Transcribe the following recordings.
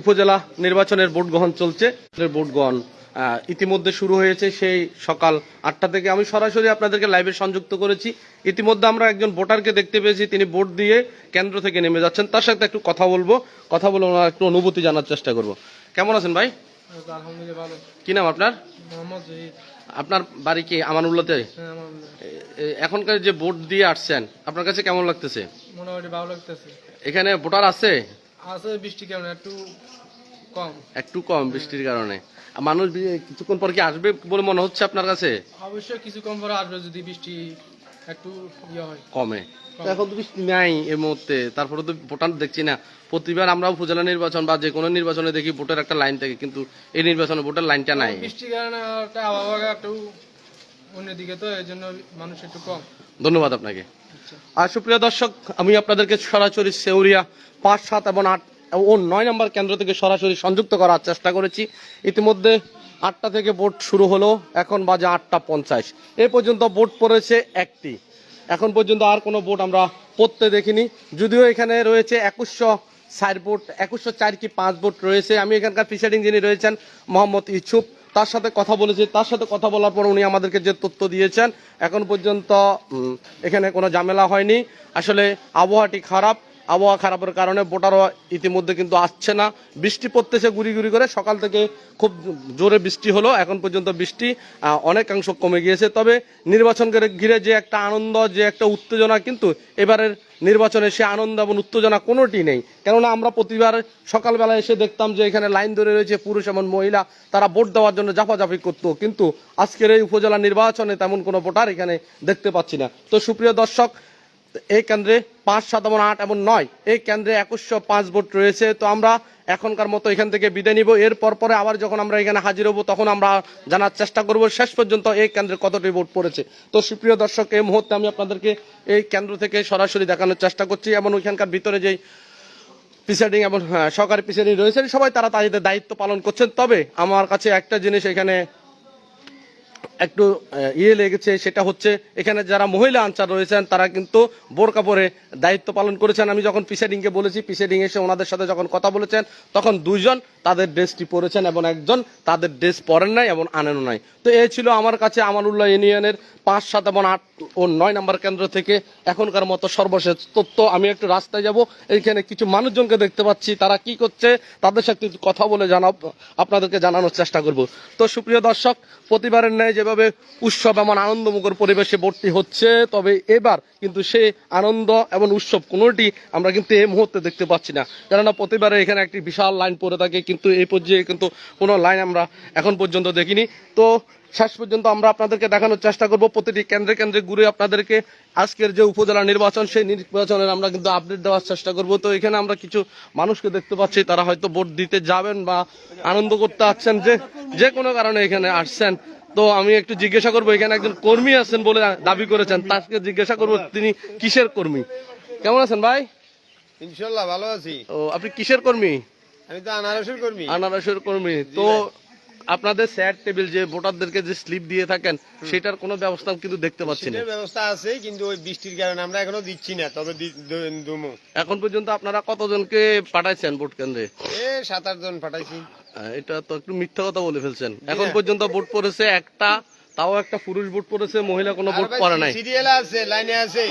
উপজেলা নির্বাচনের ভোট গ্রহণ চলছে। ভোট গ্রহণ ইতিমধ্যে শুরু হয়েছে সেই সকাল আটটা থেকে। আমি সরাসরি আপনাদেরকে লাইভে সংযুক্ত করেছি। ইতিমধ্যে আমরা একজন ভোটারকে দেখতে পেয়েছি তিনি ভোট দিয়ে কেন্দ্র থেকে নেমে যাচ্ছেন। তার সাথে একটু কথা বলব কথা বলে ওনার একটু অনুভূতি জানার চেষ্টা করব। কেমন আছেন ভাই? কি নাম আপনার? আপনার বাড়ি কি আমানুল্লাতে? হ্যাঁ এখনকার যে ভোট দিয়ে আসছেন আপনার কাছে কেমন লাগতেছে? মোটামুটি ভালো লাগতেছে। এখানে ভোটার আছে? আছে বৃষ্টি কেমন? একটু কম। একটু কম বৃষ্টির কারণে। মানুষ কিছুক্ষণ পর কি আসবে বলে মনে হচ্ছে আপনার কাছে? অবশ্যই কিছু কম পরে আসবে যদি বৃষ্টি একটু ইয়ে হয়। কমে। এখন তো বৃষ্টি নাই এই মুহূর্তে। তারপরে তো ভোটার দেখছি না। প্রতিবার আমরা উপজেলা নির্বাচন বা যে কোনো নির্বাচনে দেখি ভোটের একটা লাইন থাকে কিন্তু এই নির্বাচনে ভোটের লাইনটা নাই। বৃষ্টির কারণে একটা আবহাওয়া একটু অন্যদিকে তো এই জন্য মানুষ একটু কম। ধন্যবাদ আপনাকে। আর সুপ্রিয় দর্শক, আমি আপনাদেরকে সরাসরি সেউরিয়া পাঁচ, সাত এবং আট ও নয় নম্বর কেন্দ্র থেকে সরাসরি সংযুক্ত করার চেষ্টা করেছি। ইতিমধ্যে আটটা থেকে ভোট শুরু হলো, এখন বাজে আটটা পঞ্চাশ। এ পর্যন্ত ভোট পড়েছে একটি। এখন পর্যন্ত আর কোনো ভোট আমরা পড়তে দেখিনি। যদিও এখানে রয়েছে একুশশো চার ভোট, একুশশো চার কি পাঁচ ভোট রয়েছে। আমি এখানকার প্রিসাইডিং যিনি রয়েছেন, মোহাম্মদ ইচ্ছুপ তার সাথে কথা বলেছি, তার সাথে কথা বলার পর উনি আমাদেরকে যে তথ্য দিয়েছেন, এখন পর্যন্ত এখানে কোনো ঝামেলা হয়নি। আসলে আবহাওয়াটি খারাপ আবহাওয়া খারাপের কারণে ভোটারও ইতিমধ্যে কিন্তু আসছে না। বৃষ্টি পড়তেছে গুড়ি গুড়ি করে। সকাল থেকে খুব জোরে বৃষ্টি হলো। এখন পর্যন্ত বৃষ্টি অনেকাংশ কমে গিয়েছে। তবে নির্বাচনকে ঘিরে যে একটা আনন্দ, যে একটা উত্তেজনা কিন্তু এবারের নির্বাচনে সে আনন্দ এবং উত্তেজনা কোনোটি নেই। কেননা আমরা প্রতিবার সকালবেলা এসে দেখতাম যে এখানে লাইন ধরে রয়েছে পুরুষ এবং মহিলা। তারা ভোট দেওয়ার জন্য জাফাজাফি করতো। কিন্তু আজকের এই উপজেলা নির্বাচনে তেমন কোনো ভোটার এখানে দেখতে পাচ্ছি না। তো সুপ্রিয় দর্শক এই কেন্দ্রে পাঁচ সাত এবং আট এবং নয়। এই কেন্দ্রে একুশশো পাঁচ ভোট রয়েছে। তো আমরা এখনকার মতো এখান থেকে বিদায় নিব। এর পর আবার যখন আমরা এখানে হাজির হব তখন আমরা জানার চেষ্টা করব শেষ পর্যন্ত এই কেন্দ্রে কতটি ভোট পড়েছে। তো সুপ্রিয় দর্শক এই মুহূর্তে আমি আপনাদেরকে এই কেন্দ্র থেকে সরাসরি দেখানোর চেষ্টা করছি। এবং ওইখানকার ভিতরে যেই প্রিসাইডিং এবং হ্যাঁ, সহকারী প্রিসাইডিং রয়েছেন সবাই তারা তাদের দায়িত্ব পালন করছেন। তবে আমার কাছে একটা জিনিস এখানে একটু ইয়ে লেগেছে, সেটা হচ্ছে এখানে যারা মহিলা আনসার রয়েছেন, তারা কিন্তু বোরকা পরে দায়িত্ব পালন করেছেন। আমি যখন পিসেডিংকে বলেছি পিসেডিং এসে ওনাদের সাথে যখন কথা বলেছেন, তখন দুইজন তাদের ড্রেসটি পরেছেন এবং একজন তাদের ড্রেস পরেন নাই এবং আনেনও নাই। তো এ ছিল আমার কাছে আমানুল্লাহ ইউনিয়নের পাঁচ, সাত এবং আট ও নয় নম্বর কেন্দ্র থেকে এখনকার মতো সর্বশেষ তথ্য। আমি একটু রাস্তায় যাব, এইখানে কিছু মানুষজনকে দেখতে পাচ্ছি, তারা কি করছে, তাদের সাথে কথা বলে জানাব, আপনাদেরকে জানানোর চেষ্টা করব। তো সুপ্রিয় দর্শক, প্রতিবারের ন্যায় যেভাবে উৎসব এমন আনন্দমুখর পরিবেশে ভর্তি হচ্ছে, তবে এবার কিন্তু সে আনন্দ এবং উৎসব কোনোটি আমরা কিন্তু এই মুহূর্তে দেখতে পাচ্ছি না। কেননা প্রতিবারে এখানে একটি বিশাল লাইন পড়ে থাকে, কিন্তু এই পর্যায়ে কিন্তু কোনো লাইন আমরা এখন পর্যন্ত দেখিনি। তো শেষ পর্যন্ত আমরা আপনাদেরকে দেখানোর চেষ্টা করব। প্রতিটি কেন্দ্রে কেন্দ্রে ঘুরে আপনাদেরকে আজকের যে উপজেলা নির্বাচন সেই নির্বাচনের আমরা কিন্তু আপডেট দেওয়ার চেষ্টা করব। তো এখানে আমরা কিছু মানুষকে দেখতে পাচ্ছি তারা হয়তো ভোট দিতে যাবেন বা আনন্দ করতে আসছেন যে যে কোনো কারণে এখানে আসছেন। তো আমি একটু জিজ্ঞাসা করব এখানে একজন কর্মী আছেন বলে দাবি করেছেন তাকে জিজ্ঞাসা করব তিনি কিসের কর্মী? কেমন আছেন ভাই? ইনশাল্লাহ ভালো আছি। ও আপনি কিসের কর্মী? আমি তো আনারসের কর্মী। আনারসের কর্মী। তো আপনাদের স্যার টেবিল যে ভোটারদেরকে যে স্লিপ দিয়ে থাকেন সেটার কোনো ব্যবস্থা কিন্তু দেখতে পাচ্ছি না। ব্যবস্থা আছে কিন্তু ওই বৃষ্টির কারণে আমরা এখনও দিচ্ছি না তবে এখন পর্যন্ত আপনারা কতজনকে পাঠাইছেন ভোট কেন্দ্রে? এ সাত আট জন পাঠাইছি এটা তো একটু মিথ্যা কথা বলে ফেলছেন। এখন পর্যন্ত ভোট পড়েছে একটা তাও একটা পুরুষ ভোট পড়েছে মহিলা কোনো ভোট পরে নাই।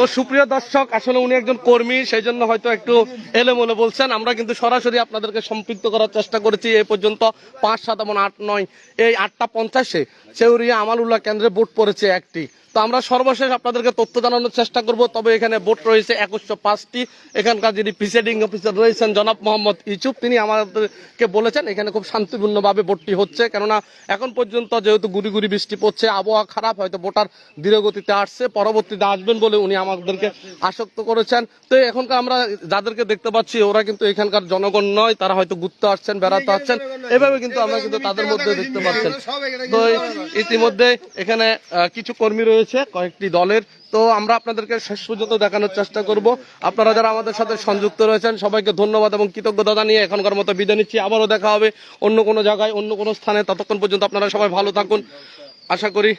তো সুপ্রিয় দর্শক আসলে উনি একজন কর্মী সেই জন্য হয়তো একটু এলোমেলো বলছেন। আমরা কিন্তু সরাসরি আপনাদেরকে সম্পৃক্ত করার চেষ্টা করেছি এই পর্যন্ত। পাঁচ সাত এমন আট নয় এই আটটা পঞ্চাশে। সেউরিয়া আমালুল্লাহ কেন্দ্রে বুট পড়েছে একটি। তো আমরা সর্বশেষ আপনাদেরকে তথ্য জানানোর চেষ্টা করব। তবে এখানে বোট রয়েছে একুশশো পাঁচটি। এখানকার যিনি প্রিসাইডিং অফিসার রয়েছেন জনাব মোহাম্মদ ইচুপ তিনি আমাদেরকে বলেছেন এখানে খুব শান্তিপূর্ণভাবে ভোটটি হচ্ছে। কেননা এখন পর্যন্ত যেহেতু গুড়ি গুড়ি বৃষ্টি পড়ছে, আবহাওয়া খারাপ, হয়তো ভোটার ধীরগতিতে আসছে, পরবর্তীতে আসবেন বলে উনি আমাদেরকে আসক্ত করেছেন। তো এখনকার আমরা যাদেরকে দেখতে পাচ্ছি, ওরা কিন্তু এখানকার জনগণ নয়, তারা হয়তো ঘুরতে আসছেন, বেড়াতে আসছেন। এভাবে কিন্তু আমরা কিন্তু তাদের মধ্যে দেখতে পাচ্ছেন। তো ইতিমধ্যে এখানে কিছু কর্মী রয়েছে কয়েকটি দলের। তো আমরা আপনাদেরকে শেষ পর্যন্ত দেখানোর চেষ্টা করব। আপনারা যারা আমাদের সাথে সংযুক্ত রয়েছেন, সবাইকে ধন্যবাদ এবং কৃতজ্ঞতা জানিয়ে এখনকার মতো বিদায় নিচ্ছি। আবারও দেখা হবে অন্য কোনো জায়গায়, অন্য কোনো স্থানে। ততক্ষণ পর্যন্ত আপনারা সবাই ভালো থাকুন। আশা করি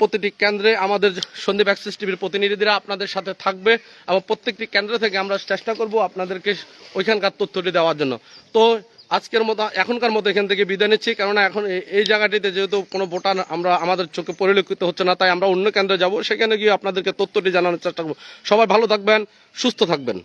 প্রতিটি কেন্দ্রে আমাদের সন্দীপ অ্যাক্সিস টিভির প্রতিনিধিরা আপনাদের সাথে থাকবে এবং প্রত্যেকটি কেন্দ্র থেকে আমরা চেষ্টা করব আপনাদেরকে ওইখানকার তথ্যটি দেওয়ার জন্য। তো আজকের মতো এখনকার মতো এখান থেকে বিদায় নিচ্ছি। কেননা এখন এই- জায়গাটিতে যেহেতু কোনো ভোটার আমরা আমাদের চোখে পরিলক্ষিত হচ্ছে না, তাই আমরা অন্য কেন্দ্রে যাব। সেখানে গিয়ে আপনাদেরকে তথ্যটি জানানোর চেষ্টা করব। সবাই ভালো থাকবেন, সুস্থ থাকবেন।